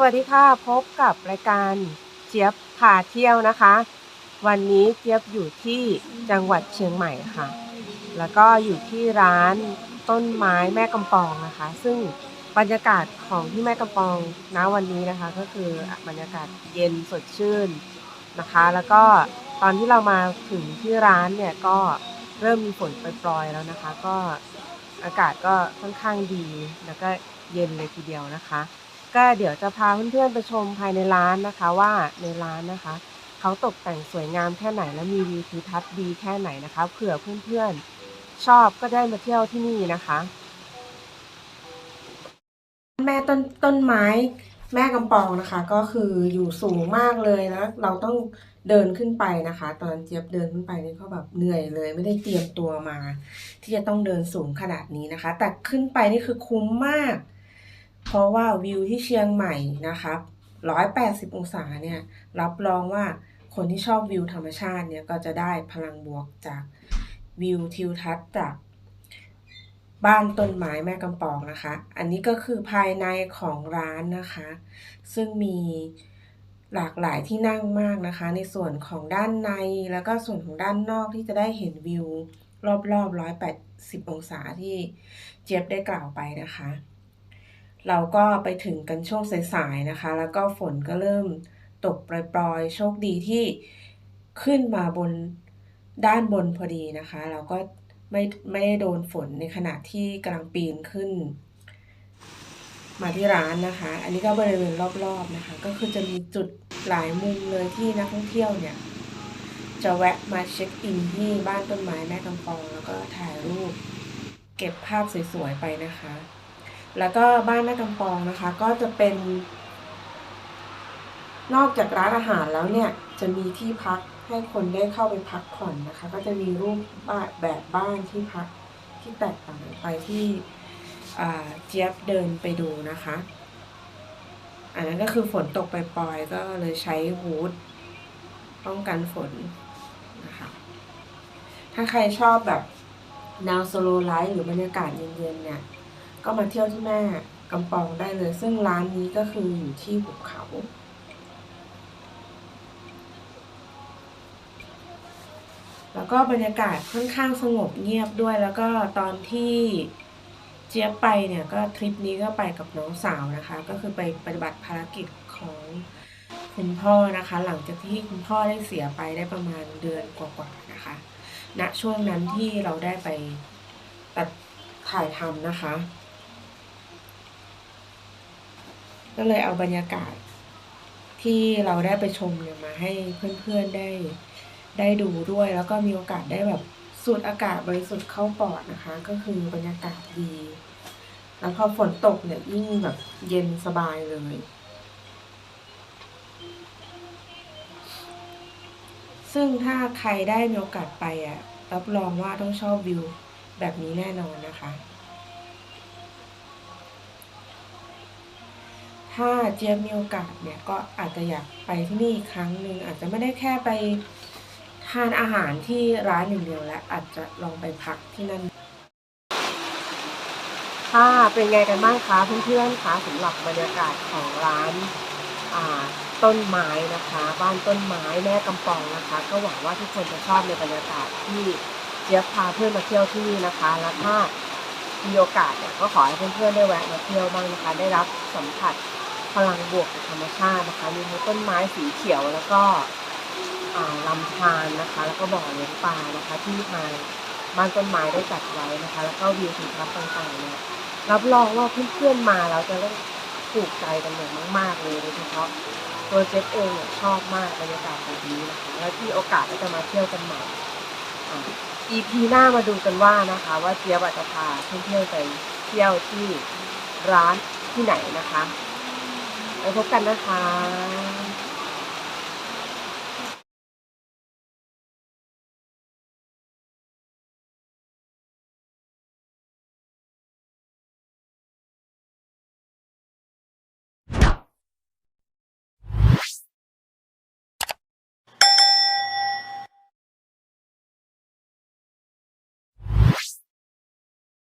สวัสดีค่ะ พบกับรายการเจี๊ยบพาเที่ยวนะคะ วันนี้เจี๊ยบอยู่ที่จังหวัดเชียงใหม่ค่ะ แล้วก็อยู่ที่ร้านต้นไม้แม่กำปองนะคะ ซึ่งบรรยากาศของที่แม่กำปองณวันนี้นะคะ ก็คือบรรยากาศเย็นสดชื่นนะคะ แล้วก็ตอนที่เรามาถึงที่ร้านเนี่ยก็เริ่มมีฝนปรอยๆแล้วนะคะ ก็อากาศก็ค่อนข้างดีแล้วก็เย็นเลยทีเดียวนะคะ ก็เดี๋ยวจะพาเพื่อนๆไปชมภายในร้านนะคะว่าในร้านนะคะเขาตกแต่งสวยงามแค่ไหนและมีวิวทิวทัศน์ดีแค่ไหนนะคะเผื่อเพื่อนๆชอบก็ได้มาเที่ยวที่นี่นะคะ แม่ต้นต้นไม้แม่กำปองนะคะ ก็คืออยู่สูงมากเลยแล้วเราต้องเดินขึ้นไปนะคะ ตอนเจี๊ยบเดินขึ้นไปนี่ก็แบบเหนื่อยเลย ไม่ได้เตรียมตัวมา ที่จะต้องเดินสูงขนาดนี้นะคะ แต่ขึ้นไปนี่คือคุ้มมาก เพราะว่าวิวที่เชียงใหม่นะคะ180 องศาเนี่ยรับรองว่าคนที่ชอบวิวธรรมชาติเนี่ยก็จะได้พลังบวกจากวิวทิวทัศน์จากบ้านต้นไม้แม่กำปองนะคะ อันนี้ก็คือภายในของร้านนะคะ ซึ่งมีหลากหลายที่นั่งมากนะคะ ในส่วนของด้านในแล้วก็ส่วนของด้านนอกที่จะได้เห็นวิว รอบๆ180 องศาที่เจี๊ยบได้กล่าวไปนะคะ เราก็ไปถึงกันช่วงสายๆนะคะ แล้วก็ฝนก็เริ่มตกปล่อยๆ โชคดีที่ขึ้นมาบนด้านบนพอดีนะคะ เราก็ไม่ไม่ได้โดนฝนในขณะที่กำลังปีนขึ้น มาที่ร้านนะคะ อันนี้ก็บริเวณรอบๆนะคะ ก็คือจะมีจุดหลายมุมเลยที่นักท่องเที่ยวเนี่ย จะแวะมาเช็คอินที่บ้านต้นไม้แม่กำปอง แล้วก็ถ่ายรูป เก็บภาพสวยๆไปนะคะ แล้วก็บ้านแม่กำปองนะคะ ก็จะเป็น นอกจากร้านอาหารแล้วเนี่ย จะมีที่พักให้คนได้เข้าไปพักผ่อนนะคะ ก็จะมีรูปบ้านแบบบ้านที่พักที่แตกต่างไปที่เจี๊ยบเดินไปดูนะคะ อันนั้นก็คือฝนตกไปปล่อยก็เลยใช้ฮูดป้องกันฝนนะคะ ถ้าใครชอบแบบแนวสโลไลฟ์หรือบรรยากาศเย็นๆเนี่ย ก็มาเที่ยวที่แม่กำปองได้เลย ซึ่งร้านนี้ก็คืออยู่ที่หุบเขา แล้วก็บรรยากาศค่อนข้างสงบเงียบด้วย แล้วก็ตอนที่เจี๊ยบไปเนี่ยก็ทริปนี้ก็ไปกับน้องสาวนะคะ ก็คือไปปฏิบัติภารกิจของคุณพ่อนะคะ หลังจากที่คุณพ่อได้เสียไปได้ประมาณเดือนกว่าๆนะคะณช่วงนั้นที่เราได้ไปตัดถ่ายทำนะคะ ก็เลยเอาบรรยากาศที่เราได้ไปชมเนี่ยมาให้เพื่อนๆได้ได้ดูด้วย แล้วก็มีโอกาสได้แบบสูดอากาศบริสุทธิ์เข้าปอดนะคะ ก็คือบรรยากาศดี แล้วพอฝนตกเนี่ยยิ่งแบบเย็นสบายเลยซึ่งถ้าใครได้มีโอกาสไปอะรับรองว่าต้องชอบวิวแบบนี้แน่นอนนะคะ ถ้าเจี๊ยบมีโอกาสเนี่ยก็อาจจะอยากไปที่นี่อีกครั้งหนึ่งอาจจะไม่ได้แค่ไปทานอาหารที่ร้านอย่างเดียวและอาจจะลองไปพักที่นั่นค่ะเป็นไงกันบ้างคะเพื่อนๆคะสำหรับบรรยากาศของร้านต้นไม้นะคะ บ้านต้นไม้แม่กำปองนะคะ ก็หวังว่าทุกคนจะชอบในบรรยากาศที่เจี๊ยบพาเพื่อนมาเที่ยวที่นี่นะคะ แล้วถ้ามีโอกาสเนี่ยก็ขอให้เพื่อนๆได้แวะมาเที่ยวบ้างนะคะ ได้รับสัมผัส พลังบวกจากธรรมชาตินะคะ มีทั้งต้นไม้สีเขียวแล้วก็ลำธารนะคะ แล้วก็บ่อเลี้ยงปลานะคะ ที่ทางบ้านต้นไม้ได้จัดไว้นะคะ แล้วก็วิวทิวทัศน์ต่างๆเนี่ยรับรองว่าเพื่อนๆมาแล้วจะได้ถูกใจกันอย่างมาก ๆ เลยโดยเฉพาะตัวเจฟเองเนี่ยชอบมากบรรยากาศแบบนี้นะคะแล้วที่โอกาสก็จะมาเที่ยวกันใหม่อ่า EP หน้ามาดูกันว่านะคะ ว่าเจี๊ยบอาจจะพาเพื่อนๆไปเที่ยวที่ร้านที่ไหนนะคะ ไปพบกันนะคะ